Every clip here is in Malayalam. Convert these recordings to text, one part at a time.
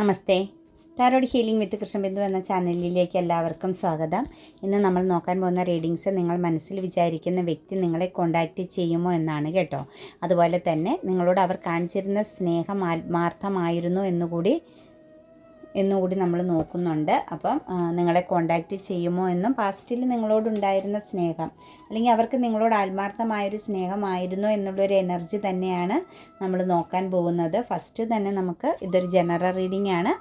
Namaste. Tarot healing with Krishnabindu എന്ന ചാനലിലേക്ക് എല്ലാവർക്കും സ്വാഗതം. ഇന്ന് നമ്മൾ നോക്കാൻ പോകുന്ന റീഡിങ്സ് നിങ്ങൾ മനസ്സിൽ വിചാരിക്കുന്ന വ്യക്തി നിങ്ങളെ കോണ്ടാക്റ്റ് ചെയ്യുമോ എന്നാണ് കേട്ടോ. അതുപോലെ തന്നെ നിങ്ങളോട് അവർ കാണിച്ചിരുന്ന സ്നേഹം ആത്മാർത്ഥമായിരുന്നു എന്നുകൂടി എന്നുകൂടി നമ്മൾ നോക്കുന്നുണ്ട്. അപ്പം നിങ്ങളെ കോണ്ടാക്റ്റ് ചെയ്യുമോ എന്നും പാസ്റ്റിൽ നിങ്ങളോടുണ്ടായിരുന്ന സ്നേഹം അല്ലെങ്കിൽ അവർക്ക് നിങ്ങളോട് ആത്മാർത്ഥമായൊരു സ്നേഹമായിരുന്നു എന്നുള്ളൊരു എനർജി തന്നെയാണ് നമ്മൾ നോക്കാൻ പോകുന്നത്. ഫസ്റ്റ് തന്നെ നമുക്ക് ഇതൊരു ജനറൽ റീഡിംഗ് ആണ്.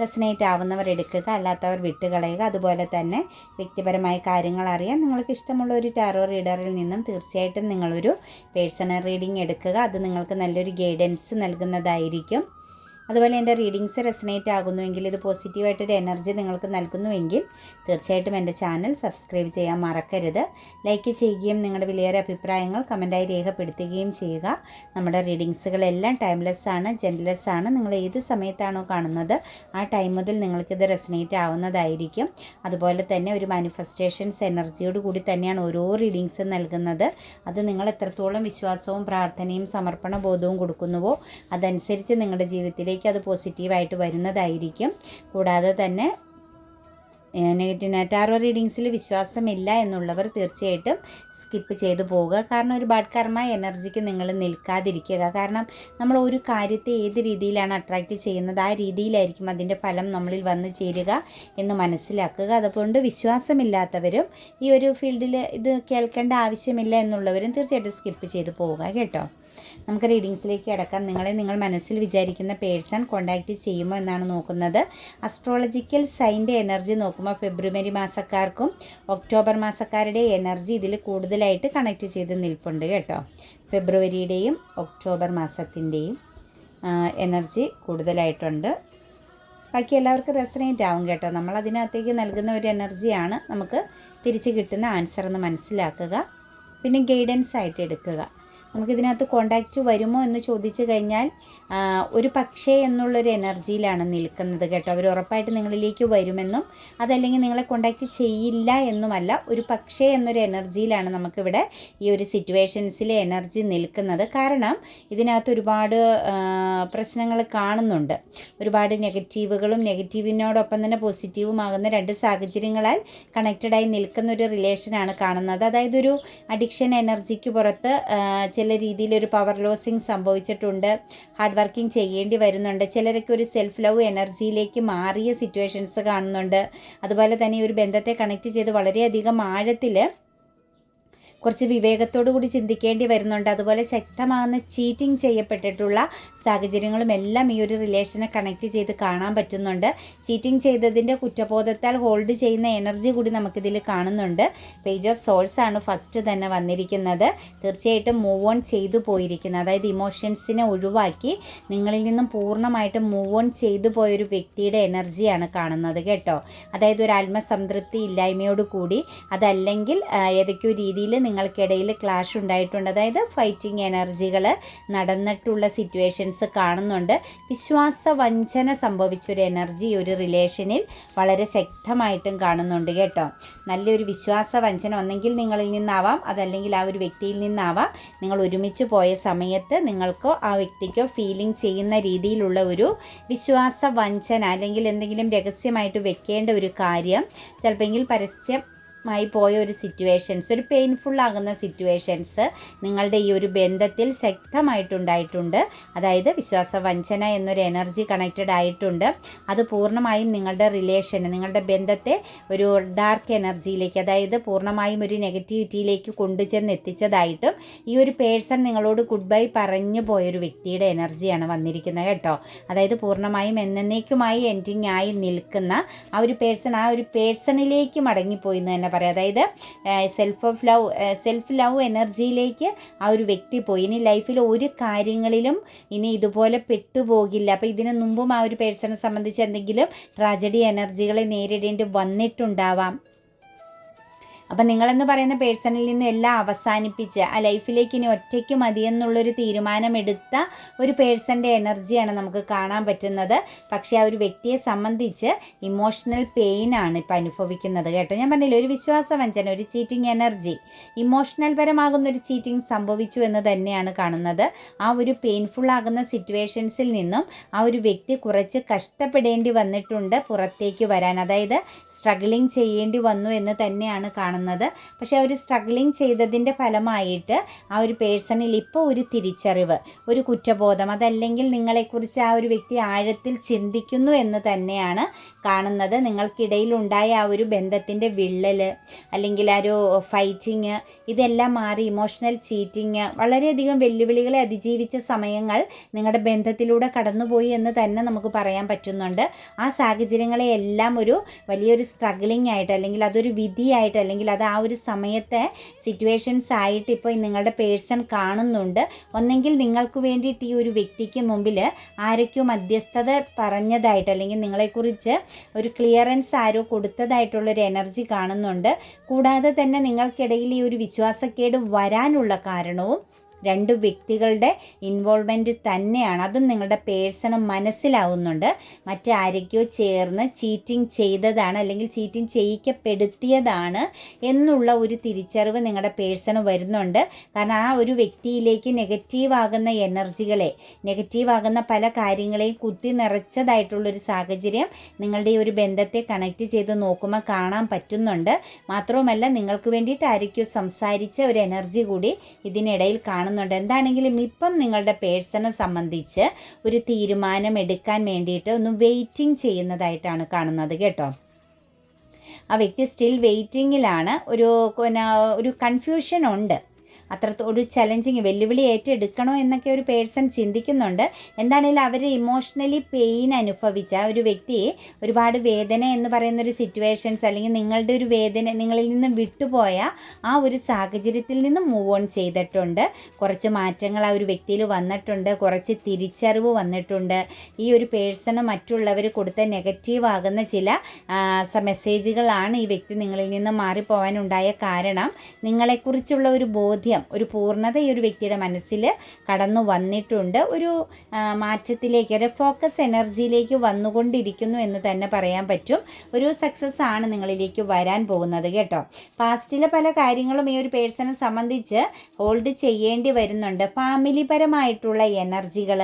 റെസനേറ്റ് ആവുന്നവർ എടുക്കുക അല്ലാത്തവർ വിട്ടുകളയുക. അതുപോലെ തന്നെ വ്യക്തിപരമായ കാര്യങ്ങൾ അറിയാൻ നിങ്ങൾക്ക് ഇഷ്ടമുള്ള ഒരു ടാറോ റീഡറിൽ നിന്നും തീർച്ചയായിട്ടും നിങ്ങളൊരു പേഴ്സണൽ റീഡിംഗ് എടുക്കുക. അത് നിങ്ങൾക്ക് നല്ലൊരു ഗൈഡൻസ് നൽകുന്നതായിരിക്കും. അതുപോലെ എന്റെ റീഡിങ്സ് റെസനേറ്റ് ആകുന്നുവെങ്കിൽ ഇത് പോസിറ്റീവായിട്ടൊരു എനർജി നിങ്ങൾക്ക് നൽകുന്നുവെങ്കിൽ തീർച്ചയായിട്ടും എന്റെ ചാനൽ സബ്സ്ക്രൈബ് ചെയ്യാൻ മറക്കരുത്. ലൈക്ക് ചെയ്യുകയും നിങ്ങളുടെ വിലയേറെ അഭിപ്രായങ്ങൾ കമന്റായി രേഖപ്പെടുത്തുകയും ചെയ്യുക. നമ്മുടെ റീഡിങ്സുകളെല്ലാം ടൈംലെസ് ആണ് ജെൻലെസ് ആണ്. നിങ്ങൾ ഏത് സമയത്താണോ കാണുന്നത് ആ ടൈം മുതൽ നിങ്ങൾക്കിത് റെസനേറ്റ് ആവുന്നതായിരിക്കും. അതുപോലെ തന്നെ ഒരു മാനിഫെസ്റ്റേഷൻസ് എനർജിയോട് കൂടി തന്നെയാണ് ഓരോ റീഡിങ്സ് നൽകുന്നത്. അത് നിങ്ങൾ എത്രത്തോളം വിശ്വാസവും പ്രാർത്ഥനയും സമർപ്പണ ബോധവും കൊടുക്കുന്നുവോ അതനുസരിച്ച് നിങ്ങളുടെ ജീവിതത്തിലേക്ക് അത് പോസിറ്റീവായിട്ട് വരുന്നതായിരിക്കും. കൂടാതെ തന്നെ നെഗറ്റീവ് ടാറോ റീഡിങ്സിൽ വിശ്വാസമില്ല എന്നുള്ളവർ തീർച്ചയായിട്ടും സ്കിപ്പ് ചെയ്തു പോവുക. കാരണം ഒരു ബാഡ് കർമ്മ എനർജിക്ക് നിങ്ങൾ നിൽക്കാതിരിക്കുക. കാരണം നമ്മൾ ഒരു കാര്യത്തെ ഏത് രീതിയിലാണ് അട്രാക്റ്റ് ചെയ്യുന്നത് ആ രീതിയിലായിരിക്കും അതിന്റെ ഫലം നമ്മളിൽ വന്നു ചേരുക എന്ന് മനസ്സിലാക്കുക. അതുകൊണ്ട് വിശ്വാസമില്ലാത്തവരും ഈ ഒരു ഫീൽഡിൽ ഇത് കേൾക്കേണ്ട ആവശ്യമില്ല എന്നുള്ളവരും തീർച്ചയായിട്ടും സ്കിപ്പ് ചെയ്തു പോവുക. കേട്ടോ? നമുക്ക് റീഡിങ്സിലേക്ക് അടക്കാം നിങ്ങളെ നിങ്ങൾ മനസ്സിൽ വിചാരിക്കുന്ന പേഴ്സൺ കോണ്ടാക്റ്റ് ചെയ്യുമോ എന്നാണ് നോക്കുന്നത്. അസ്ട്രോളജിക്കൽ സൈന്റെ എനർജി നോക്കുമ്പോൾ ഫെബ്രുവരി മാസക്കാർക്കും ഒക്ടോബർ മാസക്കാരുടെ എനർജി ഇതിൽ കൂടുതലായിട്ട് കണക്റ്റ് ചെയ്ത് നിൽപ്പുണ്ട് കേട്ടോ. ഫെബ്രുവരിയുടെയും ഒക്ടോബർ മാസത്തിന്റെയും എനർജി കൂടുതലായിട്ടുണ്ട്. ബാക്കി എല്ലാവർക്കും റെസനേറ്റ് ആവും കേട്ടോ. നമ്മൾ അതിനകത്തേക്ക് നൽകുന്ന ഒരു എനർജിയാണ് നമുക്ക് തിരിച്ച് കിട്ടുന്ന ആൻസർ എന്ന് മനസ്സിലാക്കുക. പിന്നെ ഗൈഡൻസ് ആയിട്ട് എടുക്കുക. നമുക്കിതിനകത്ത് കോണ്ടാക്റ്റ് വരുമോ എന്ന് ചോദിച്ചു കഴിഞ്ഞാൽ ഒരു പക്ഷേ എന്നുള്ളൊരു എനർജിയിലാണ് നിൽക്കുന്നത് കേട്ടോ. അവർ ഉറപ്പായിട്ട് നിങ്ങളിലേക്ക് വരുമെന്നും അതല്ലെങ്കിൽ നിങ്ങളെ കോണ്ടാക്റ്റ് ചെയ്യില്ല എന്നുമല്ല ഒരു പക്ഷേ എന്നൊരു എനർജിയിലാണ് നമുക്കിവിടെ ഈ ഒരു സിറ്റുവേഷൻസിലെ എനർജി നിൽക്കുന്നത്. കാരണം ഇതിനകത്ത് ഒരുപാട് പ്രശ്നങ്ങൾ കാണുന്നുണ്ട്. ഒരുപാട് നെഗറ്റീവുകളും നെഗറ്റീവിനോടൊപ്പം തന്നെ പോസിറ്റീവുമാകുന്ന രണ്ട് സാഹചര്യങ്ങളാൽ കണക്റ്റഡായി നിൽക്കുന്ന ഒരു റിലേഷനാണ് കാണുന്നത്. അതായത് ഒരു അഡിക്ഷൻ എനർജിക്ക് പുറത്ത് ആ, ചില രീതിയിൽ ഒരു പവർ ലോസിങ് സംഭവിച്ചിട്ടുണ്ട്. ഹാർഡ് വർക്കിംഗ് ചെയ്യേണ്ടി വരുന്നുണ്ട്. ചിലരൊക്കെ ഒരു സെൽഫ് ലവ് എനർജിയിലേക്ക് മാറിയ സിറ്റുവേഷൻസ് കാണുന്നുണ്ട്. അതുപോലെ തന്നെ ഒരു ബന്ധത്തെ കണക്ട് ചെയ്ത് വളരെയധികം ആഴത്തിൽ കുറച്ച് വിവേകത്തോടു കൂടി ചിന്തിക്കേണ്ടി വരുന്നുണ്ട്. അതുപോലെ ശക്തമാകുന്ന ചീറ്റിംഗ് ചെയ്യപ്പെട്ടിട്ടുള്ള സാഹചര്യങ്ങളും എല്ലാം ഈ ഒരു റിലേഷനെ കണക്ട് ചെയ്ത് കാണാൻ പറ്റുന്നുണ്ട്. ചീറ്റിംഗ് ചെയ്തതിന്റെ കുറ്റബോധത്താൽ ഹോൾഡ് ചെയ്യുന്ന എനർജി കൂടി നമുക്കിതിൽ കാണുന്നുണ്ട്. പേജ് ഓഫ് സോഴ്സ് ആണ് ഫസ്റ്റ് തന്നെ വന്നിരിക്കുന്നത്. തീർച്ചയായിട്ടും മൂവ് ഓൺ ചെയ്തു പോയിരിക്കുന്നത്. അതായത് ഇമോഷൻസിനെ ഒഴിവാക്കി നിങ്ങളിൽ നിന്നും പൂർണമായിട്ട് മൂവ് ഓൺ ചെയ്തു പോയൊരു വ്യക്തിയുടെ എനർജിയാണ് കാണുന്നത് കേട്ടോ. അതായത് ഒരു ആത്മസംതൃപ്തി ഇല്ലായ്മയോട് കൂടി. അതല്ലെങ്കിൽ ഏതൊക്കെയോ രീതിയിൽ നിങ്ങൾക്കിടയിൽ ക്ലാഷ് ഉണ്ടായിട്ടുണ്ട്. അതായത് ഫൈറ്റിംഗ് എനർജികൾ നടന്നിട്ടുള്ള സിറ്റുവേഷൻസ് കാണുന്നുണ്ട്. വിശ്വാസ വഞ്ചന സംഭവിച്ചൊരു എനർജി ഒരു റിലേഷനിൽ വളരെ ശക്തമായിട്ടും കാണുന്നുണ്ട് കേട്ടോ. നല്ലൊരു വിശ്വാസ വഞ്ചന ഒന്നെങ്കിൽ നിങ്ങളിൽ നിന്നാവാം അതല്ലെങ്കിൽ ആ ഒരു വ്യക്തിയിൽ നിന്നാവാം. നിങ്ങൾ ഒരുമിച്ച് പോയ സമയത്ത് നിങ്ങൾക്കോ ആ വ്യക്തിക്കോ ഫീലിംഗ് ചെയ്യുന്ന രീതിയിലുള്ള ഒരു വിശ്വാസ വഞ്ചന അല്ലെങ്കിൽ എന്തെങ്കിലും രഹസ്യമായിട്ട് വെക്കേണ്ട ഒരു കാര്യം ചിലപ്പോൾ പരസ്യം മായി പോയ ഒരു സിറ്റുവേഷൻസ് ഒരു പെയിൻഫുൾ ആകുന്ന സിറ്റുവേഷൻസ് നിങ്ങളുടെ ഈ ഒരു ബന്ധത്തിൽ ശക്തമായിട്ടുണ്ടായിട്ടുണ്ട്. അതായത് വിശ്വാസ വഞ്ചന എന്നൊരു എനർജി കണക്റ്റഡ് ആയിട്ടുണ്ട്. അത് പൂർണമായും നിങ്ങളുടെ റിലേഷൻ നിങ്ങളുടെ ബന്ധത്തെ ഒരു ഡാർക്ക് എനർജിയിലേക്ക് അതായത് പൂർണമായും ഒരു നെഗറ്റിവിറ്റിയിലേക്ക് കൊണ്ടുചെന്ന് എത്തിച്ചതായിട്ടും ഈ ഒരു പേഴ്സൺ നിങ്ങളോട് ഗുഡ് ബൈ പറഞ്ഞു പോയൊരു വ്യക്തിയുടെ എനർജിയാണ് വന്നിരിക്കുന്നത് കേട്ടോ. അതായത് പൂർണമായും എന്നേക്കുമായി എൻഡിങ് ആയി നിൽക്കുന്ന ആ ഒരു പേഴ്സൺ ആ ഒരു പേഴ്സണിലേക്ക് മടങ്ങിപ്പോയി എന്ന് തന്നെ പറയാം. അതായത് self of love self love എനർജിയിലേക്ക് ആ ഒരു വ്യക്തി പോയി. ഇനി ലൈഫിൽ ഒരു കാര്യങ്ങളിലും ഇനി ഇതുപോലെ പെട്ടുപോകില്ല. അപ്പോൾ ഇതിനു മുമ്പും ആ ഒരു പേഴ്സണെ സംബന്ധിച്ച് എന്തെങ്കിലും ട്രാജഡി എനർജികളെ നേരിടേണ്ടി വന്നിട്ടുണ്ടാവാം. അപ്പം നിങ്ങളെന്ന് പറയുന്ന പേഴ്സണിൽ നിന്ന് എല്ലാം അവസാനിപ്പിച്ച് ആ ലൈഫിലേക്ക് ഇനി ഒറ്റയ്ക്ക് മതിയെന്നുള്ളൊരു തീരുമാനമെടുത്ത ഒരു പേഴ്സന്റെ എനർജിയാണ് നമുക്ക് കാണാൻ പറ്റുന്നത്. പക്ഷേ ആ ഒരു വ്യക്തിയെ സംബന്ധിച്ച് ഇമോഷണൽ പെയിനാണ് ഇപ്പം അനുഭവിക്കുന്നത് കേട്ടോ. ഞാൻ പറഞ്ഞില്ല ഒരു വിശ്വാസവഞ്ചന ഒരു ചീറ്റിംഗ് എനർജി ഇമോഷണൽ പരമാകുന്ന ഒരു ചീറ്റിംഗ് സംഭവിച്ചു എന്ന് തന്നെയാണ് കാണുന്നത്. ആ ഒരു പെയിൻഫുൾ ആകുന്ന സിറ്റുവേഷൻസിൽ നിന്നും ആ ഒരു വ്യക്തി കുറച്ച് കഷ്ടപ്പെടേണ്ടി വന്നിട്ടുണ്ട് പുറത്തേക്ക് വരാൻ. അതായത് സ്ട്രഗിളിങ് ചെയ്യേണ്ടി വന്നു എന്ന് തന്നെയാണ് കാണുന്നത്. പക്ഷേ അവർ സ്ട്രഗ്ലിങ് ചെയ്തതിന്റെ ഫലമായിട്ട് ആ ഒരു പേഴ്സണിൽ ഇപ്പോൾ ഒരു തിരിച്ചറിവ് ഒരു കുറ്റബോധം അതല്ലെങ്കിൽ നിങ്ങളെക്കുറിച്ച് ആ ഒരു വ്യക്തി ആഴത്തിൽ ചിന്തിക്കുന്നു എന്ന് തന്നെയാണ് കാണുന്നത് നിങ്ങൾക്കിടയിൽ ഉണ്ടായ ആ ഒരു ബന്ധത്തിന്റെ വിള്ളൽ അല്ലെങ്കിൽ ആ ഒരു ഫൈറ്റിങ് ഇതെല്ലാം മാറി ഇമോഷണൽ ചീറ്റിങ് വളരെയധികം വെല്ലുവിളികളെ അതിജീവിച്ച സമയങ്ങൾ നിങ്ങളുടെ ബന്ധത്തിലൂടെ കടന്നുപോയി എന്ന് തന്നെ നമുക്ക് പറയാൻ പറ്റുന്നുണ്ട്. ആ സാഹചര്യങ്ങളെ എല്ലാം ഒരു വലിയൊരു സ്ട്രഗ്ലിംഗ് ആയിട്ട് അല്ലെങ്കിൽ അതൊരു വിധിയായിട്ട് അല്ലെങ്കിൽ അത് ആ ഒരു സമയത്തെ സിറ്റുവേഷൻസ് ആയിട്ട് ഇപ്പോൾ നിങ്ങളുടെ പേഴ്സൺ കാണുന്നുണ്ട്. ഒന്നെങ്കിൽ നിങ്ങൾക്ക് വേണ്ടിയിട്ട് ഈ ഒരു വ്യക്തിക്ക് മുമ്പിൽ ആരൊക്കെയോ മധ്യസ്ഥത പറഞ്ഞതായിട്ട് അല്ലെങ്കിൽ നിങ്ങളെക്കുറിച്ച് ഒരു ക്ലിയറൻസ് ആരോ കൊടുത്തതായിട്ടുള്ളൊരു എനർജി കാണുന്നുണ്ട്. കൂടാതെ തന്നെ നിങ്ങൾക്കിടയിൽ ഈ ഒരു വിശ്വാസക്കേട് വരാനുള്ള കാരണവും രണ്ട് വ്യക്തികളുടെ ഇൻവോൾവ്മെന്റ് തന്നെയാണ്. അതും നിങ്ങളുടെ പേഴ്സണ് മനസ്സിലാവുന്നുണ്ട്. മറ്റാരൊക്കെയോ ചേർന്ന് ചീറ്റിംഗ് ചെയ്തതാണ് അല്ലെങ്കിൽ ചീറ്റിംഗ് ചെയ്യിക്കപ്പെടുത്തിയതാണ് എന്നുള്ള ഒരു തിരിച്ചറിവ് നിങ്ങളുടെ പേഴ്സണ് വരുന്നുണ്ട്. കാരണം ആ ഒരു വ്യക്തിയിലേക്ക് നെഗറ്റീവ് ആകുന്ന എനർജികളെ നെഗറ്റീവ് ആകുന്ന പല കാര്യങ്ങളെയും കുത്തി നിറച്ചതായിട്ടുള്ളൊരു സാഹചര്യം നിങ്ങളുടെ ഈ ഒരു ബന്ധത്തെ കണക്റ്റ് ചെയ്ത് നോക്കുമ്പോൾ കാണാൻ പറ്റുന്നുണ്ട്. മാത്രവുമല്ല നിങ്ങൾക്ക് വേണ്ടിയിട്ട് ആരൊക്കെയോ സംസാരിച്ച ഒരു എനർജി കൂടി ഇതിനിടയിൽ കാണുന്നുണ്ട്. എന്താണെങ്കിലും ഇപ്പം നിങ്ങളുടെ പേഴ്സണെ സംബന്ധിച്ച് ഒരു തീരുമാനം എടുക്കാൻ വേണ്ടിയിട്ട് ഒന്ന് വെയിറ്റിംഗ് ചെയ്യുന്നതായിട്ടാണ് കാണുന്നത് കേട്ടോ. ആ വ്യക്തി സ്റ്റിൽ വെയിറ്റിങ്ങിലാണ് ഒരു ഒരു കൺഫ്യൂഷൻ ഉണ്ട്. അത്ര ഒരു ചലഞ്ചിങ് വെല്ലുവിളി ഏറ്റെടുക്കണോ എന്നൊക്കെ ഒരു പേഴ്സൺ ചിന്തിക്കുന്നുണ്ട്. എന്താണെങ്കിലും അവർ ഇമോഷണലി പെയിൻ അനുഭവിച്ച ഒരു വ്യക്തി ഒരുപാട് വേദന എന്ന് പറയുന്ന ഒരു സിറ്റുവേഷൻസ് അല്ലെങ്കിൽ നിങ്ങളുടെ ഒരു വേദന നിങ്ങളിൽ നിന്ന് വിട്ടുപോയ ആ ഒരു സാഹചര്യത്തിൽ നിന്ന് മൂവ് ഓൺ ചെയ്തിട്ടുണ്ട്. കുറച്ച് മാറ്റങ്ങൾ ആ ഒരു വ്യക്തിയിൽ വന്നിട്ടുണ്ട്. കുറച്ച് തിരിച്ചറിവ് വന്നിട്ടുണ്ട്. ഈ ഒരു പേഴ്സണ് മറ്റുള്ളവർ കൊടുത്ത നെഗറ്റീവ് ആകുന്ന ചില മെസ്സേജുകളാണ് ഈ വ്യക്തി നിങ്ങളിൽ നിന്ന് മാറിപ്പോവാനുണ്ടായ കാരണം. നിങ്ങളെക്കുറിച്ചുള്ള ഒരു ബോധ്യം ഒരു പൂർണത ഈ ഒരു വ്യക്തിയുടെ മനസ്സിൽ കടന്നു വന്നിട്ടുണ്ട്. ഒരു മാറ്റത്തിലേക്ക് ഒരു ഫോക്കസ് എനർജിയിലേക്ക് വന്നുകൊണ്ടിരിക്കുന്നു എന്ന് തന്നെ പറയാൻ പറ്റും. ഒരു സക്സസ് ആണ് നിങ്ങളിലേക്ക് വരാൻ പോകുന്നത് കേട്ടോ. പാസ്റ്റിലെ പല കാര്യങ്ങളും ഈ ഒരു പേഴ്സണെ സംബന്ധിച്ച് ഹോൾഡ് ചെയ്യേണ്ടി വരുന്നുണ്ട്. ഫാമിലി പരമായിട്ടുള്ള എനർജികൾ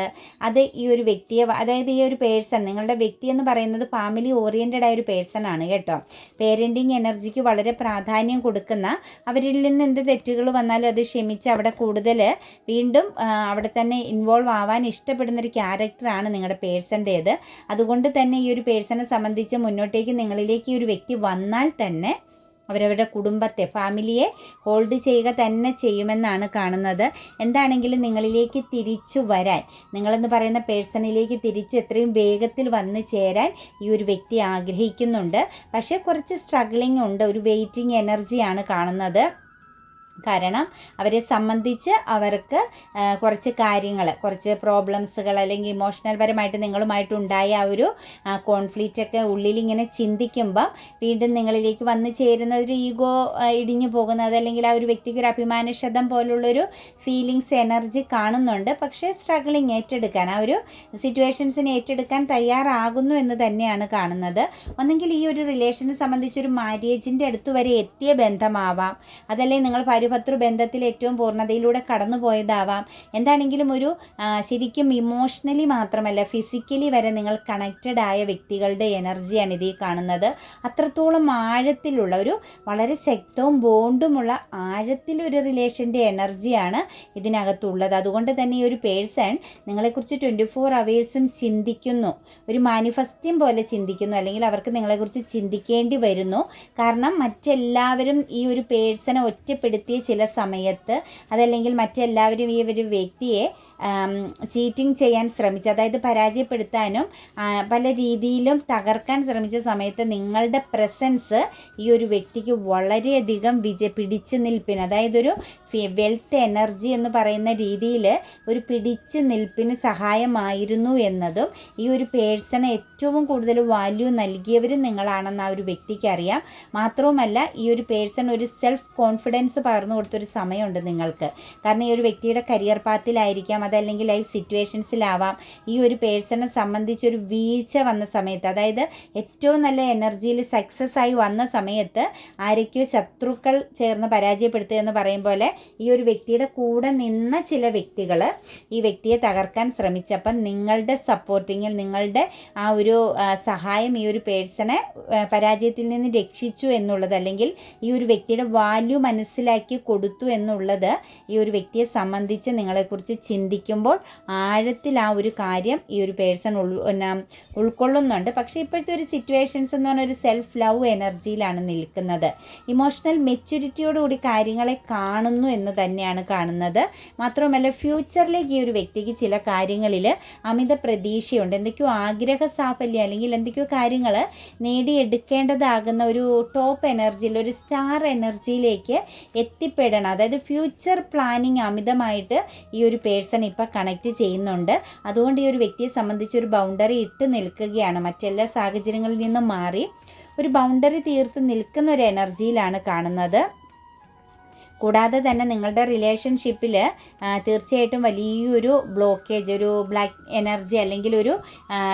അത് ഈ ഒരു വ്യക്തിയെ അതായത് ഈ ഒരു പേഴ്സൺ നിങ്ങളുടെ വ്യക്തി എന്ന് പറയുന്നത് ഫാമിലി ഓറിയന്റഡ് ആയ ഒരു പേഴ്സൺ ആണ് കേട്ടോ. പേരന്റിങ് എനർജിക്ക് വളരെ പ്രാധാന്യം കൊടുക്കുന്ന അവരിൽ നിന്ന് എന്ത് തെറ്റുകൾ വന്നാലും അത് ക്ഷമിച്ച് അവിടെ കൂടുതൽ വീണ്ടും അവിടെ തന്നെ ഇൻവോൾവ് ആവാൻ ഇഷ്ടപ്പെടുന്ന ഒരു ക്യാരക്ടറാണ് നിങ്ങളുടെ പേഴ്സന്റേത്. അതുകൊണ്ട് തന്നെ ഈ ഒരു പേഴ്സണെ സംബന്ധിച്ച് മുന്നോട്ടേക്ക് നിങ്ങളിലേക്ക് ഒരു വ്യക്തി വന്നാൽ തന്നെ അവരവരുടെ കുടുംബത്തെ ഫാമിലിയെ ഹോൾഡ് ചെയ്യുക തന്നെ ചെയ്യുമെന്നാണ് കാണുന്നത്. എന്താണെങ്കിലും നിങ്ങളിലേക്ക് തിരിച്ചു വരാൻ നിങ്ങളെന്ന് പറയുന്ന പേഴ്സണിലേക്ക് തിരിച്ച് എത്രയും വേഗത്തിൽ വന്ന് ചേരാൻ ഈ ഒരു വ്യക്തി ആഗ്രഹിക്കുന്നുണ്ട്. പക്ഷേ കുറച്ച് സ്ട്രഗ്ലിംഗ് ഉണ്ട് ഒരു വെയിറ്റിംഗ് എനർജിയാണ് കാണുന്നത്. കാരണം അവരെ സംബന്ധിച്ച് അവർക്ക് കുറച്ച് കാര്യങ്ങൾ കുറച്ച് പ്രോബ്ലംസുകൾ അല്ലെങ്കിൽ ഇമോഷണൽ പരമായിട്ട് നിങ്ങളുമായിട്ട് ഉണ്ടായ ആ ഒരു കോൺഫ്ലിക്റ്റ് ഒക്കെ ഉള്ളിൽ ഇങ്ങനെ ചിന്തിക്കുമ്പം വീണ്ടും നിങ്ങളിലേക്ക് വന്ന് ചേരുന്ന ഒരു ഈഗോ ഇടിഞ്ഞു പോകുന്നത് അല്ലെങ്കിൽ ആ ഒരു വ്യക്തിക്ക് ഒരു അഭിമാനക്ഷതം പോലുള്ളൊരു ഫീലിങ്സ് എനർജി കാണുന്നുണ്ട്. പക്ഷേ സ്ട്രഗിളിങ് ഏറ്റെടുക്കാൻ ആ ഒരു സിറ്റുവേഷൻസിനെ ഏറ്റെടുക്കാൻ തയ്യാറാകുന്നു എന്ന് തന്നെയാണ് കാണുന്നത്. ഒന്നെങ്കിൽ ഈ ഒരു റിലേഷനെ സംബന്ധിച്ചൊരു മാര്യേജിന്റെ അടുത്ത് വരെ എത്തിയ ബന്ധമാവാം. അതല്ലെങ്കിൽ നിങ്ങൾ പരി ഭാര്യഭർത്തൃ ബന്ധത്തിൽ ഏറ്റവും പൂർണതയിലൂടെ കടന്നു പോയതാവാം എന്താണെങ്കിലും ഒരു ശരിക്കും ഇമോഷണലി മാത്രമല്ല ഫിസിക്കലി വരെ നിങ്ങൾ കണക്റ്റഡ് ആയ വ്യക്തികളുടെ എനർജിയാണ് ഇതിൽ കാണുന്നത്. അത്രത്തോളം ആഴത്തിലുള്ള ഒരു വളരെ ശക്തവും ബോണ്ടുമുള്ള ആഴത്തിലൊരു റിലേഷന്റെ എനർജിയാണ് ഇതിനകത്തുള്ളത്. അതുകൊണ്ട് തന്നെ ഈ ഒരു പേഴ്സൺ നിങ്ങളെക്കുറിച്ച് ട്വന്റി ഫോർ അവേഴ്സും ചിന്തിക്കുന്നു. ഒരു മാനിഫെസ്റ്റിംഗ് പോലെ ചിന്തിക്കുന്നു. അല്ലെങ്കിൽ അവർക്ക് നിങ്ങളെക്കുറിച്ച് ചിന്തിക്കേണ്ടി വരുന്നു. കാരണം മറ്റെല്ലാവരും ഈ ഒരു പേഴ്സണെ ഒറ്റപ്പെടുത്തി വ്യക്തിയെ ചില സമയത്ത് അതല്ലെങ്കിൽ മറ്റെല്ലാവരും ഈ ഒരു വ്യക്തിയെ ചീറ്റിംഗ് ചെയ്യാൻ ശ്രമിച്ച അതായത് പരാജയപ്പെടുത്താനും പല രീതിയിലും തകർക്കാൻ ശ്രമിച്ച സമയത്ത് നിങ്ങളുടെ പ്രസൻസ് ഈ ഒരു വ്യക്തിക്ക് വളരെയധികം വിജയ പിടിച്ചു നിൽപ്പിന് അതായത് ഒരു വെൽത്ത് എനർജി എന്ന് പറയുന്ന രീതിയിൽ ഒരു പിടിച്ചു നിൽപ്പിന് സഹായമായിരുന്നു എന്നതും ഈ ഒരു പേഴ്സണെ ഏറ്റവും കൂടുതൽ വാല്യൂ നൽകിയവരും നിങ്ങളാണെന്ന് ആ ഒരു വ്യക്തിക്ക് അറിയാം. മാത്രവുമല്ല ഈ ഒരു പേഴ്സൺ ഒരു സെൽഫ് കോൺഫിഡൻസ് പകർന്നു കൊടുത്തൊരു സമയമുണ്ട് നിങ്ങൾക്ക്. കാരണം ഈ ഒരു വ്യക്തിയുടെ കരിയർ പാത്തിലായിരിക്കാം അതല്ലെങ്കിൽ ലൈഫ് സിറ്റുവേഷൻസിലാവാം ഈ ഒരു പേഴ്സണെ സംബന്ധിച്ചൊരു വീഴ്ച വന്ന സമയത്ത് അതായത് ഏറ്റവും നല്ല എനർജിയിൽ സക്സസ് ആയി വന്ന സമയത്ത് ആരൊക്കെയോ ശത്രുക്കൾ ചേർന്ന് പരാജയപ്പെടുത്തുക എന്ന് പറയും പോലെ ഈ ഒരു വ്യക്തിയുടെ കൂടെ നിന്ന ചില വ്യക്തികൾ ഈ വ്യക്തിയെ തകർക്കാൻ ശ്രമിച്ചപ്പം നിങ്ങളുടെ സപ്പോർട്ടിങ്ങിൽ നിങ്ങളുടെ ആ ഒരു സഹായം ഈ ഒരു പേഴ്സണെ പരാജയത്തിൽ നിന്ന് രക്ഷിച്ചു എന്നുള്ളത് അല്ലെങ്കിൽ ഈ ഒരു വ്യക്തിയുടെ വാല്യൂ മനസ്സിലാക്കി കൊടുത്തു എന്നുള്ളത് ഈ ഒരു വ്യക്തിയെ സംബന്ധിച്ച് നിങ്ങളെക്കുറിച്ച് ചിന്തിക്കുമ്പോൾ ആഴത്തിൽ ആ ഒരു കാര്യം ഈ ഒരു പേഴ്സൺ ഉൾ ഉൾക്കൊള്ളുന്നുണ്ട്. പക്ഷേ ഇപ്പോഴത്തെ ഒരു സിറ്റുവേഷൻസ് എന്ന് പറഞ്ഞാൽ ഒരു സെൽഫ് ലവ് എനർജിയിലാണ് നിൽക്കുന്നത്. ഇമോഷണൽ മെച്യൂരിറ്റിയോടുകൂടി കാര്യങ്ങളെ കാണുന്നു എന്ന് തന്നെയാണ് കാണുന്നത്. മാത്രമല്ല ഫ്യൂച്ചറിലേക്ക് ഈ ഒരു വ്യക്തിക്ക് ചില കാര്യങ്ങളിൽ അമിത പ്രതീക്ഷയുണ്ട്. എന്തൊക്കെയോ ആഗ്രഹ സാഫല്യം അല്ലെങ്കിൽ എന്തൊക്കെയോ കാര്യങ്ങൾ നേടിയെടുക്കേണ്ടതാകുന്ന ഒരു ടോപ്പ് എനർജിയിൽ ഒരു സ്റ്റാർ എനർജിയിലേക്ക് എത്തിപ്പെടണം. അതായത് ഫ്യൂച്ചർ പ്ലാനിങ് അമിതമായിട്ട് ഈ ഒരു പേഴ്സൺ ഇപ്പോൾ കണക്ട് ചെയ്യുന്നുണ്ട്. അതുകൊണ്ട് ഈ ഒരു വ്യക്തിയെ സംബന്ധിച്ച് ഒരു ബൗണ്ടറി ഇട്ട് നിൽക്കുകയാണ്. മറ്റെല്ലാ സാഹചര്യങ്ങളിൽ നിന്നും മാറി ഒരു ബൗണ്ടറി തീർത്ത് നിൽക്കുന്ന ഒരു എനർജിയിലാണ് കാണുന്നത്. കൂടാതെ തന്നെ നിങ്ങളുടെ റിലേഷൻഷിപ്പിൽ തീർച്ചയായിട്ടും വലിയൊരു ബ്ലോക്കേജ് ഒരു ബ്ലാക്ക് എനർജി അല്ലെങ്കിൽ ഒരു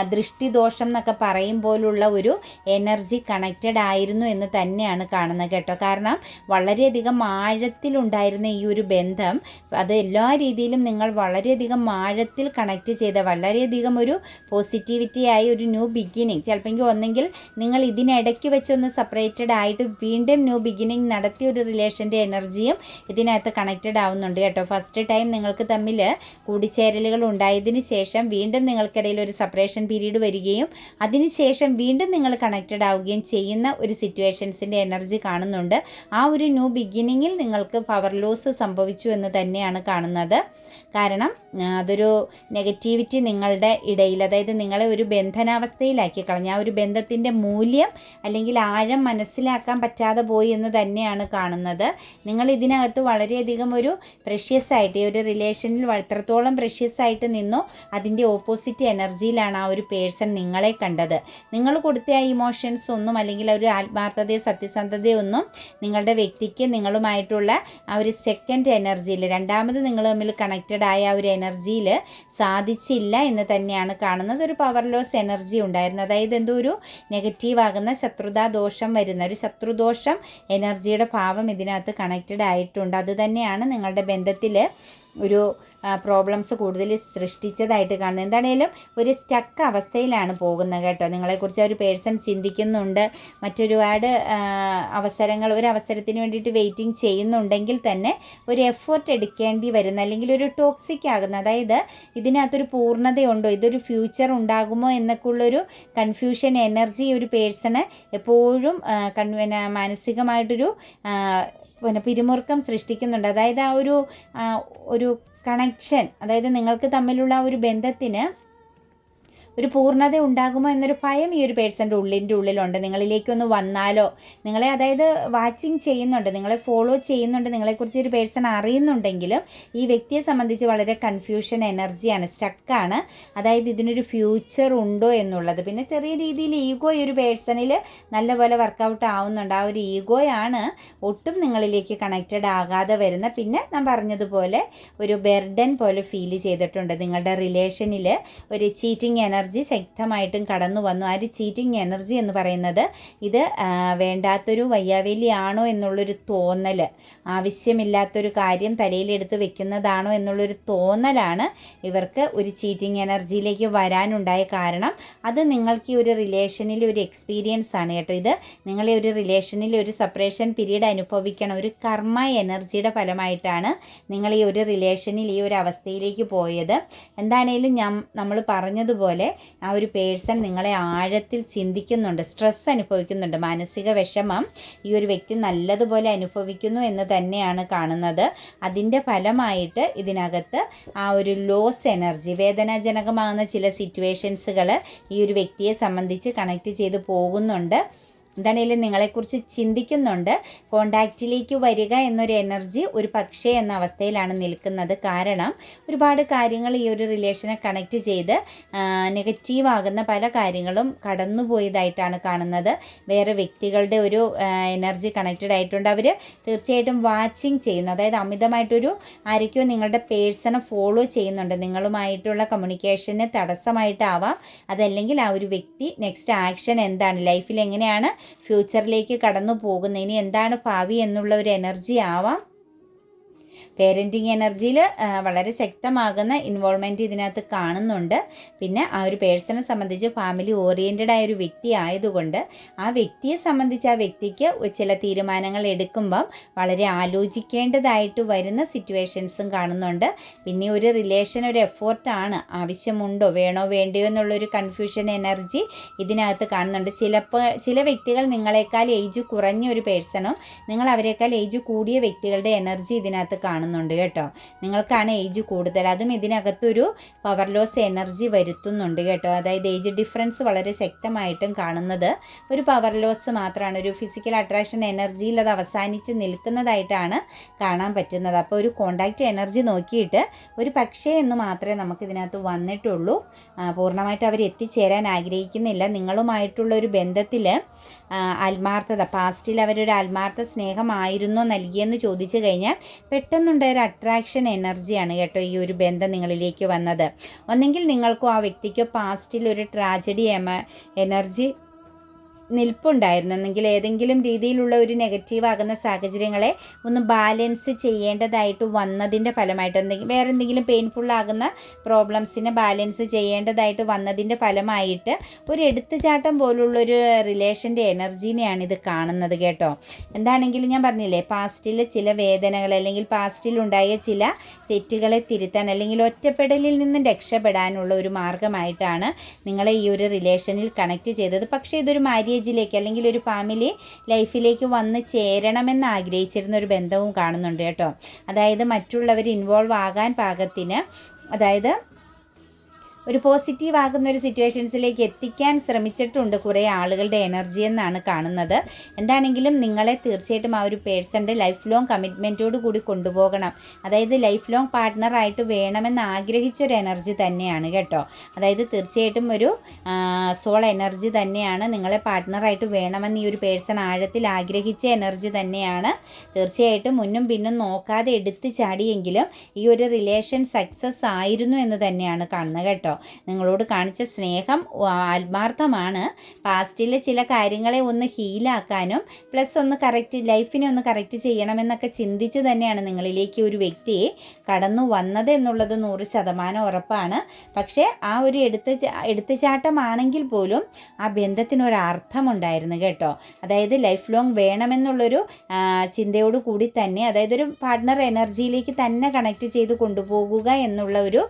ദൃഷ്ടി ദൃഷ്ടിദോഷം എന്നൊക്കെ പറയും പോലുള്ള ഒരു എനർജി കണക്റ്റഡ് ആയിരുന്നു എന്ന് തന്നെയാണ് കാണുന്നത് കേട്ടോ. കാരണം വളരെയധികം ആഴത്തിലുണ്ടായിരുന്ന ഈ ഒരു ബന്ധം അത് എല്ലാ രീതിയിലും നിങ്ങൾ വളരെയധികം ആഴത്തിൽ കണക്ട് ചെയ്ത വളരെയധികം ഒരു പോസിറ്റിവിറ്റി ആയി ഒരു ന്യൂ ബിഗിനിങ് ചിലപ്പോൾ ഒന്നെങ്കിൽ നിങ്ങൾ ഇതിനിടയ്ക്ക് വെച്ചൊന്ന് സെപ്പറേറ്റഡ് ആയിട്ട് വീണ്ടും ന്യൂ ബിഗിനിങ് നടത്തിയ ഒരു റിലേഷന്റെ എനർജിയും ഇതിനകത്ത് കണക്റ്റഡ് ആവുന്നുണ്ട് കേട്ടോ. ഫസ്റ്റ് ടൈം നിങ്ങൾക്ക് തമ്മിൽ കൂടിച്ചേരലുകൾ ഉണ്ടായതിനു ശേഷം വീണ്ടും നിങ്ങൾക്കിടയിൽ ഒരു സെപ്പറേഷൻ പീരീഡ് വരികയും അതിനുശേഷം വീണ്ടും നിങ്ങൾ കണക്റ്റഡ് ആവുകയും ചെയ്യുന്ന ഒരു സിറ്റുവേഷൻസിന്റെ എനർജി കാണുന്നുണ്ട്. ആ ഒരു ന്യൂ ബിഗിനിങ്ങിൽ നിങ്ങൾക്ക് പവർ ലോസ് സംഭവിച്ചു എന്ന് തന്നെയാണ് കാണുന്നത്. കാരണം അതൊരു നെഗറ്റിവിറ്റി നിങ്ങളുടെ ഇടയിൽ അതായത് നിങ്ങളെ ഒരു ബന്ധനാവസ്ഥയിലാക്കി കളഞ്ഞു. ആ ഒരു ബന്ധത്തിന്റെ മൂല്യം അല്ലെങ്കിൽ ആഴം മനസ്സിലാക്കാൻ പറ്റാതെ പോയി എന്ന് തന്നെയാണ് കാണുന്നത്. നിങ്ങൾ ഇതിനകത്ത് വളരെയധികം ഒരു പ്രഷ്യസ് ആയിട്ട് ഈ ഒരു റിലേഷനിൽ എത്രത്തോളം പ്രഷ്യസ് ആയിട്ട് നിന്നോ. അതിന്റെ ഓപ്പോസിറ്റ് എനർജിയിലാണ് ആ ഒരു പേഴ്സൺ നിങ്ങളെ കണ്ടത്. നിങ്ങൾ കൊടുത്ത ആ ഇമോഷൻസ് ഒന്നും അല്ലെങ്കിൽ ഒരു ആത്മാർത്ഥതയോ സത്യസന്ധതയോ ഒന്നും നിങ്ങളുടെ വ്യക്തിക്ക് നിങ്ങളുമായിട്ടുള്ള ആ ഒരു സെക്കൻഡ് എനർജിയിൽ രണ്ടാമത് നിങ്ങൾ തമ്മിൽ കണക്റ്റഡ് ആയ ആ ഒരു എനർജിയിൽ സാധിച്ചില്ല എന്ന് തന്നെയാണ് കാണുന്നത്. ഒരു പവർ ലോസ് എനർജി ഉണ്ടായിരുന്നു. അതായത് എന്തോ ഒരു നെഗറ്റീവ് ആകുന്ന ശത്രുതാ ദോഷം വരുന്ന ഒരു ശത്രുദോഷം എനർജിയുടെ ഭാവം ഇതിനകത്ത് കണക്റ്റഡ് ആയിട്ടുണ്ട് അത് തന്നെയാണ് നിങ്ങളുടെ ബന്ധത്തിൽ ഒരു പ്രോബ്ലംസ് കൂടുതൽ സൃഷ്ടിച്ചതായിട്ട് കാണുന്നത്. എന്താണേലും ഒരു സ്റ്റക്ക് അവസ്ഥയിലാണ് പോകുന്നത് കേട്ടോ. നിങ്ങളെക്കുറിച്ച് ഒരു പേഴ്സൺ ചിന്തിക്കുന്നുണ്ട്. മറ്റൊരുപാട് അവസരങ്ങൾ ഒരു അവസരത്തിന് വേണ്ടിയിട്ട് വെയിറ്റിംഗ് ചെയ്യുന്നുണ്ടെങ്കിൽ തന്നെ ഒരു എഫേർട്ട് എടുക്കേണ്ടി വരുന്ന അല്ലെങ്കിൽ ഒരു ടോക്സിക് ആകുന്ന അതായത് ഇതിനകത്തൊരു പൂർണതയുണ്ടോ ഇതൊരു ഫ്യൂച്ചർ ഉണ്ടാകുമോ എന്നൊക്കെ ഉള്ളൊരു കൺഫ്യൂഷൻ എനർജി ഒരു പേഴ്സണ് എപ്പോഴും കൺ മാനസികമായിട്ടൊരു പിന്നെ പിരിമുറുക്കം സൃഷ്ടിക്കുന്നുണ്ട്. അതായത് ആ ഒരു ഒരു കണക്ഷൻ അതായത് നിങ്ങൾക്ക് തമ്മിലുള്ള ഒരു ബന്ധത്തിന് ഒരു പൂർണത ഉണ്ടാകുമോ എന്നൊരു ഭയം ഈ ഒരു പേഴ്സന്റെ ഉള്ളിന്റെ ഉള്ളിലുണ്ട്. നിങ്ങളിലേക്ക് ഒന്ന് വന്നാലോ നിങ്ങളെ അതായത് വാച്ചിങ് ചെയ്യുന്നുണ്ട് നിങ്ങളെ ഫോളോ ചെയ്യുന്നുണ്ട് നിങ്ങളെക്കുറിച്ച് ഒരു പേഴ്സൺ അറിയുന്നുണ്ടെങ്കിലും ഈ വ്യക്തിയെ സംബന്ധിച്ച് വളരെ കൺഫ്യൂഷൻ എനർജിയാണ് സ്റ്റക്കാണ്. അതായത് ഇതിനൊരു ഫ്യൂച്ചർ ഉണ്ടോ എന്നുള്ളത്. പിന്നെ ചെറിയ രീതിയിൽ ഈഗോ ഈ ഒരു പേഴ്സണിൽ നല്ലപോലെ വർക്കൗട്ട് ആവുന്നുണ്ട്. ആ ഒരു ഈഗോയാണ് ഒട്ടും നിങ്ങളിലേക്ക് കണക്റ്റഡ് ആകാതെ വരുന്ന പിന്നെ ഞാൻ പറഞ്ഞതുപോലെ ഒരു ബെർഡൻ പോലെ ഫീൽ ചെയ്തിട്ടുണ്ട്. നിങ്ങളുടെ റിലേഷനിൽ ഒരു ചീറ്റിംഗ് എനർജി ശക്തമായിട്ടും കടന്നു വന്നു. ആ ഒരു ചീറ്റിംഗ് എനർജി എന്ന് പറയുന്നത് ഇത് വേണ്ടാത്തൊരു വയ്യാവേലിയാണോ എന്നുള്ളൊരു തോന്നൽ ആവശ്യമില്ലാത്തൊരു കാര്യം തലയിലെടുത്ത് വെക്കുന്നതാണോ എന്നുള്ളൊരു തോന്നലാണ് ഇവർക്ക് ഒരു ചീറ്റിംഗ് എനർജിയിലേക്ക് വരാനുണ്ടായ കാരണം. അത് നിങ്ങൾക്ക് ഈ ഒരു റിലേഷനിൽ ഒരു എക്സ്പീരിയൻസ് ആണ് കേട്ടോ ഇത്. നിങ്ങളെ ഒരു റിലേഷനിൽ ഒരു സെപ്പറേഷൻ പീരീഡ് അനുഭവിക്കണം. ഒരു കർമ്മ എനർജിയുടെ ഫലമായിട്ടാണ് നിങ്ങൾ ഈ ഒരു റിലേഷനിൽ ഈ ഒരു അവസ്ഥയിലേക്ക് പോയത്. എന്താണേലും ഞാൻ നമ്മൾ പറഞ്ഞതുപോലെ ആ ഒരു പേഴ്സൺ നിങ്ങളെ ആഴത്തിൽ ചിന്തിക്കുന്നുണ്ട് സ്ട്രെസ് അനുഭവിക്കുന്നുണ്ട്. മാനസിക വിഷമം ഈ ഒരു വ്യക്തി നല്ലതുപോലെ അനുഭവിക്കുന്നു എന്ന് തന്നെയാണ് കാണുന്നത്. അതിന്റെ ഫലമായിട്ട് ഇതിനകത്ത് ആ ഒരു ലോസ് എനർജി വേദനാജനകമാകുന്ന ചില സിറ്റുവേഷൻസുകൾ ഈ ഒരു വ്യക്തിയെ സംബന്ധിച്ച് കണക്ട് ചെയ്ത് പോകുന്നുണ്ട്. എന്താണേലും നിങ്ങളെക്കുറിച്ച് ചിന്തിക്കുന്നുണ്ട് കോണ്ടാക്റ്റിലേക്ക് വരിക എന്നൊരു എനർജി ഒരു പക്ഷേ എന്ന അവസ്ഥയിലാണ് നിൽക്കുന്നത്. കാരണം ഒരുപാട് കാര്യങ്ങൾ ഈ ഒരു റിലേഷനെ കണക്ട് ചെയ്ത് നെഗറ്റീവ് ആകുന്ന പല കാര്യങ്ങളും കടന്നുപോയതായിട്ടാണ് കാണുന്നത്. വേറെ വ്യക്തികളുടെ ഒരു എനർജി കണക്റ്റഡ് ആയിട്ടുണ്ട്. അവർ തീർച്ചയായിട്ടും വാച്ചിങ് ചെയ്യുന്നു. അതായത് അമിതമായിട്ടൊരു ആരൊക്കെയോ നിങ്ങളുടെ പേഴ്സണെ ഫോളോ ചെയ്യുന്നുണ്ട്. നിങ്ങളുമായിട്ടുള്ള കമ്മ്യൂണിക്കേഷന് തടസ്സമായിട്ടാവാം. അതല്ലെങ്കിൽ ആ ഒരു വ്യക്തി നെക്സ്റ്റ് ആക്ഷൻ എന്താണ്? ലൈഫിൽ എങ്ങനെയാണ് ഫ്യൂച്ചറിലേക്ക് കടന്നു പോകുന്നതിന് എന്താണ് ഭാവി എന്നുള്ള ഒരു എനർജി ആവാം. പേരന്റിങ് എനർജിയിൽ വളരെ ശക്തമാകുന്ന ഇൻവോൾവ്മെന്റ് ഇതിനകത്ത് കാണുന്നുണ്ട്. പിന്നെ ആ ഒരു പേഴ്സണെ സംബന്ധിച്ച് ഫാമിലി ഓറിയന്റഡ് ആയ ഒരു വ്യക്തി ആയതുകൊണ്ട് ആ വ്യക്തിയെ സംബന്ധിച്ച് ആ വ്യക്തിക്ക് ചില തീരുമാനങ്ങൾ എടുക്കുമ്പം വളരെ ആലോചിക്കേണ്ടതായിട്ട് വരുന്ന സിറ്റുവേഷൻസും കാണുന്നുണ്ട്. പിന്നെ ഒരു റിലേഷൻ ഒരു എഫോർട്ടാണ് ആവശ്യമുണ്ടോ വേണോ വേണ്ടയോ എന്നുള്ളൊരു കൺഫ്യൂഷൻ എനർജി ഇതിനകത്ത് കാണുന്നുണ്ട്. ചിലപ്പോൾ ചില വ്യക്തികൾ നിങ്ങളെക്കാൾ ഏജ് കുറഞ്ഞ ഒരു പേഴ്സണും നിങ്ങൾ അവരെക്കാൾ ഏജ് കൂടിയ വ്യക്തികളുടെ എനർജി ഇതിനകത്ത് കാണുന്നുണ്ട് കേട്ടോ. നിങ്ങൾക്കാണ് ഏജ് കൂടുതൽ. അതും ഇതിനകത്തൊരു പവർ ലോസ് എനർജി വരുത്തുന്നുണ്ട് കേട്ടോ. അതായത് ഏജ് ഡിഫറൻസ് വളരെ ശക്തമായിട്ടും കാണുന്നത്. ഒരു പവർ ലോസ് മാത്രമാണ് ഒരു ഫിസിക്കൽ അട്രാക്ഷൻ എനർജിയിൽ അത് അവസാനിച്ച് നിൽക്കുന്നതായിട്ടാണ് കാണാൻ പറ്റുന്നത്. അപ്പോൾ ഒരു കോണ്ടാക്റ്റ് എനർജി നോക്കിയിട്ട് ഒരു പക്ഷേ എന്ന് മാത്രമേ നമുക്ക് ഇതിനകത്ത് വന്നിട്ടുള്ളൂ പൂർണമായിട്ട് അവർ എത്തിച്ചേരാൻ ആഗ്രഹിക്കുന്നില്ല. നിങ്ങളുമായിട്ടുള്ള ഒരു ബന്ധത്തിൽ ആത്മാർത്ഥത പാസ്റ്റിൽ അവരൊരു ആത്മാർത്ഥ സ്നേഹമായിരുന്നോ നൽകിയെന്ന് ചോദിച്ചു കഴിഞ്ഞാൽ പെട്ടെന്നുണ്ടായ ഒരു അട്രാക്ഷൻ എനർജിയാണ് കേട്ടോ ഈ ഒരു ബന്ധം നിങ്ങളിലേക്ക് വന്നത്. ഒന്നെങ്കിൽ നിങ്ങൾക്കോ ആ വ്യക്തിക്കോ പാസ്റ്റിൽ ഒരു ട്രാജഡി എനർജി നിൽപ്പുണ്ടായിരുന്നെങ്കിൽ ഏതെങ്കിലും രീതിയിലുള്ള ഒരു നെഗറ്റീവ് ആകുന്ന സാഹചര്യങ്ങളെ ഒന്ന് ബാലൻസ് ചെയ്യേണ്ടതായിട്ട് വന്നതിന്റെ ഫലമായിട്ട് എന്തെങ്കിലും വേറെ എന്തെങ്കിലും പെയിൻഫുൾ ആകുന്ന പ്രോബ്ലംസിനെ ബാലൻസ് ചെയ്യേണ്ടതായിട്ട് വന്നതിന്റെ ഫലമായിട്ട് ഒരു എടുത്തുചാട്ടം പോലുള്ളൊരു റിലേഷന്റെ എനർജീനെയാണ് ഇത് കാണുന്നത് കേട്ടോ. എന്താണെങ്കിലും ഞാൻ പറഞ്ഞില്ലേ പാസ്റ്റിൽ ചില വേദനകൾ അല്ലെങ്കിൽ പാസ്റ്റിൽ ഉണ്ടായ ചില തെറ്റുകളെ തിരുത്താൻ അല്ലെങ്കിൽ ഒറ്റപ്പെടലിൽ നിന്ന് രക്ഷപ്പെടാനുള്ള ഒരു മാർഗമായിട്ടാണ് നിങ്ങളെ ഈ ഒരു റിലേഷനിൽ കണക്ട് ചെയ്തത്. പക്ഷേ ഇതൊരു മാര്യ മാരേജിലേക്ക് അല്ലെങ്കിൽ ഒരു ഫാമിലി ലൈഫിലേക്ക് വന്ന് ചേരണമെന്ന് ആഗ്രഹിച്ചിരുന്ന ഒരു ബന്ധവും കാണുന്നുണ്ട് കേട്ടോ. അതായത് മറ്റുള്ളവർ ഇൻവോൾവ് ആകാൻ പാകത്തിന് അതായത് ഒരു പോസിറ്റീവ് ആകുന്ന ഒരു സിറ്റുവേഷൻസിലേക്ക് എത്തിക്കാൻ ശ്രമിച്ചിട്ടുണ്ട് കുറേ ആളുകളുടെ എനർജി എന്നാണ് കാണുന്നത്. എന്താണെങ്കിലും നിങ്ങളെ തീർച്ചയായിട്ടും ആ ഒരു പേഴ്സന്റെ ലൈഫ് ലോങ് കമ്മിറ്റ്മെന്റോട് കൂടി കൊണ്ടുപോകണം. അതായത് ലൈഫ് ലോങ് പാർട്ട്ണറായിട്ട് വേണമെന്ന് ആഗ്രഹിച്ച ഒരു എനർജി തന്നെയാണ് കേട്ടോ. അതായത് തീർച്ചയായിട്ടും ഒരു സോൾ എനർജി തന്നെയാണ്. നിങ്ങളെ പാർട്ട്ണറായിട്ട് വേണമെന്ന് ഈ ഒരു പേഴ്സൺ ആഴത്തിൽ ആഗ്രഹിച്ച എനർജി തന്നെയാണ്. തീർച്ചയായിട്ടും മുന്നും പിന്നും നോക്കാതെ എടുത്തു ചാടിയെങ്കിലും ഈ ഒരു റിലേഷൻ സക്സസ് ആയിരുന്നു എന്ന് തന്നെയാണ് കാണുന്നത് കേട്ടോ. നിങ്ങളോട് കാണിച്ച സ്നേഹം ആത്മാർത്ഥമാണ്. പാസ്റ്റിലെ ചില കാര്യങ്ങളെ ഒന്ന് ഹീലാക്കാനും പ്ലസ് ഒന്ന് കറക്റ്റ് ലൈഫിനെ ഒന്ന് കറക്റ്റ് ചെയ്യണമെന്നൊക്കെ ചിന്തിച്ച് തന്നെയാണ് നിങ്ങളിലേക്ക് ഒരു വ്യക്തിയെ കടന്നു വന്നത് എന്നുള്ളത് നൂറ് ശതമാനം ഉറപ്പാണ്. പക്ഷേ ആ ഒരു എടുത്ത് എടുത്തുചാട്ടമാണെങ്കിൽ പോലും ആ ബന്ധത്തിനൊരർത്ഥമുണ്ടായിരുന്നു കേട്ടോ. അതായത് ലൈഫ് ലോങ് വേണമെന്നുള്ളൊരു ചിന്തയോട് കൂടി തന്നെ അതായത് ഒരു പാർട്ട്ണർ എനർജിയിലേക്ക് തന്നെ കണക്ട് ചെയ്ത് കൊണ്ടുപോകുക എന്നുള്ള ഒരു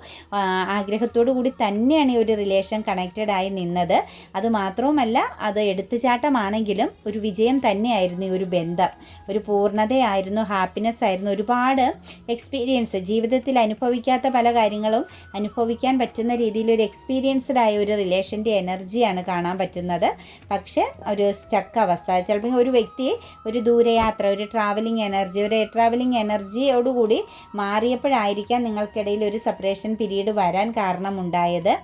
ആഗ്രഹത്തോടു കൂടി തന്നെയാണ് ഈ ഒരു റിലേഷൻ കണക്റ്റഡ് ആയി നിന്നത്. അതുമാത്രവുമല്ല അത് എടുത്തുചാട്ടമാണെങ്കിലും ഒരു വിജയം തന്നെയായിരുന്നു ഈ ഒരു ബന്ധം. ഒരു പൂർണതയായിരുന്നു ഹാപ്പിനെസ് ആയിരുന്നു. ഒരുപാട് എക്സ്പീരിയൻസ് ജീവിതത്തിൽ അനുഭവിക്കാത്ത പല കാര്യങ്ങളും അനുഭവിക്കാൻ പറ്റുന്ന രീതിയിൽ ഒരു എക്സ്പീരിയൻസ്ഡ് ആയ ഒരു റിലേഷന്റെ എനർജിയാണ് കാണാൻ പറ്റുന്നത്. പക്ഷേ ഒരു സ്റ്റക്ക് അവസ്ഥ. ചിലപ്പോൾ ഒരു വ്യക്തി ഒരു ദൂരയാത്ര ഒരു ട്രാവലിംഗ് എനർജി ഒരു ട്രാവലിംഗ് എനർജിയോടുകൂടി മാറിയപ്പോഴായിരിക്കാം നിങ്ങൾക്കിടയിൽ ഒരു സെപ്പറേഷൻ പീരീഡ് വരാൻ കാരണമുണ്ടായത്. ഉണ്ടായത്.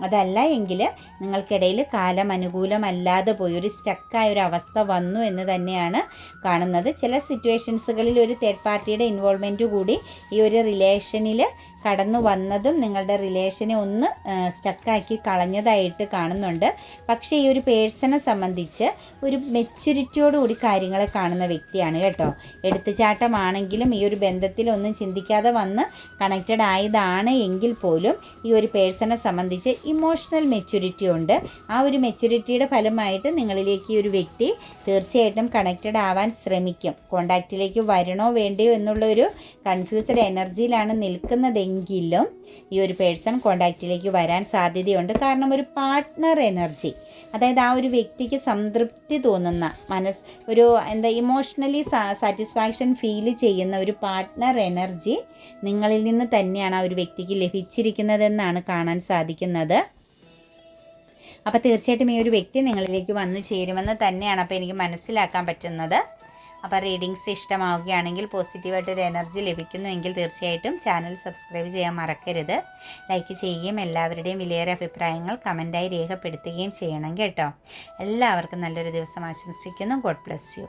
അതല്ല എങ്കിൽ നിങ്ങൾക്കിടയിൽ കാലം അനുകൂലമല്ലാതെ പോയി ഒരു സ്റ്റക്കായ ഒരു അവസ്ഥ വന്നു എന്ന് തന്നെയാണ് കാണുന്നത്. ചില സിറ്റുവേഷൻസുകളിൽ ഒരു തേർഡ് പാർട്ടിയുടെ ഇൻവോൾവ്മെന്റ് കൂടി ഈ ഒരു റിലേഷനിൽ കടന്നു വന്നതും നിങ്ങളുടെ റിലേഷനെ ഒന്ന് സ്റ്റക്കാക്കി കളഞ്ഞതായിട്ട് കാണുന്നുണ്ട്. പക്ഷേ ഈ ഒരു പേഴ്സണെ സംബന്ധിച്ച് ഒരു മെച്യൂരിറ്റിയോടുകൂടി കാര്യങ്ങളെ കാണുന്ന വ്യക്തിയാണ് കേട്ടോ. എടുത്തുചാട്ടമാണെങ്കിലും ഈ ഒരു ബന്ധത്തിൽ ഒന്നും ചിന്തിക്കാതെ വന്ന് കണക്റ്റഡ് ആയതാണ് എങ്കിൽ പോലും ഈ ഒരു പേഴ്സണെ സംബന്ധിച്ച് ഇമോഷണൽ മെച്യൂരിറ്റി ഉണ്ട്. ആ ഒരു മെച്യൂരിറ്റിയുടെ ഫലമായിട്ട് നിങ്ങളിലേക്ക് ഈ ഒരു വ്യക്തി തീർച്ചയായിട്ടും കണക്റ്റഡ് ആവാൻ ശ്രമിക്കും. കോണ്ടാക്റ്റിലേക്ക് വരണോ വേണ്ടയോ എന്നുള്ള ഒരു കൺഫ്യൂസ്ഡ് എനർജിയിലാണ് നിൽക്കുന്നത് എങ്കിലും ഈ ഒരു പേഴ്സൺ കോണ്ടാക്റ്റിലേക്ക് വരാൻ സാധ്യതയുണ്ട്. കാരണം ഒരു പാർട്ട്ണർ എനർജി അതായത് ആ ഒരു വ്യക്തിക്ക് സംതൃപ്തി തോന്നുന്ന മനസ് ഒരു എന്താ ഇമോഷണലി സാറ്റിസ്ഫാക്ഷൻ ഫീൽ ചെയ്യുന്ന ഒരു പാർട്ട്ണർ എനർജി നിങ്ങളിൽ നിന്ന് തന്നെയാണ് ആ ഒരു വ്യക്തിക്ക് ലഭിച്ചിരിക്കുന്നതെന്നാണ് കാണാൻ സാധിക്കുന്നത്. അപ്പോൾ തീർച്ചയായിട്ടും ഈ ഒരു വ്യക്തി നിങ്ങളിലേക്ക് വന്നു ചേരുമെന്ന് തന്നെയാണ് അപ്പോൾ എനിക്ക് മനസ്സിലാക്കാൻ പറ്റുന്നത്. അപ്പോൾ റീഡിങ്സ് ഇഷ്ടമാവുകയാണെങ്കിൽ പോസിറ്റീവായിട്ടൊരു എനർജി ലഭിക്കുന്നുവെങ്കിൽ തീർച്ചയായിട്ടും ചാനൽ സബ്സ്ക്രൈബ് ചെയ്യാൻ മറക്കരുത്. ലൈക്ക് ചെയ്യുകയും എല്ലാവരുടെയും വിലയേറെ അഭിപ്രായങ്ങൾ കമന്റായി രേഖപ്പെടുത്തുകയും ചെയ്യണം കേട്ടോ. എല്ലാവർക്കും നല്ലൊരു ദിവസം ആശംസിക്കുന്നു. God bless you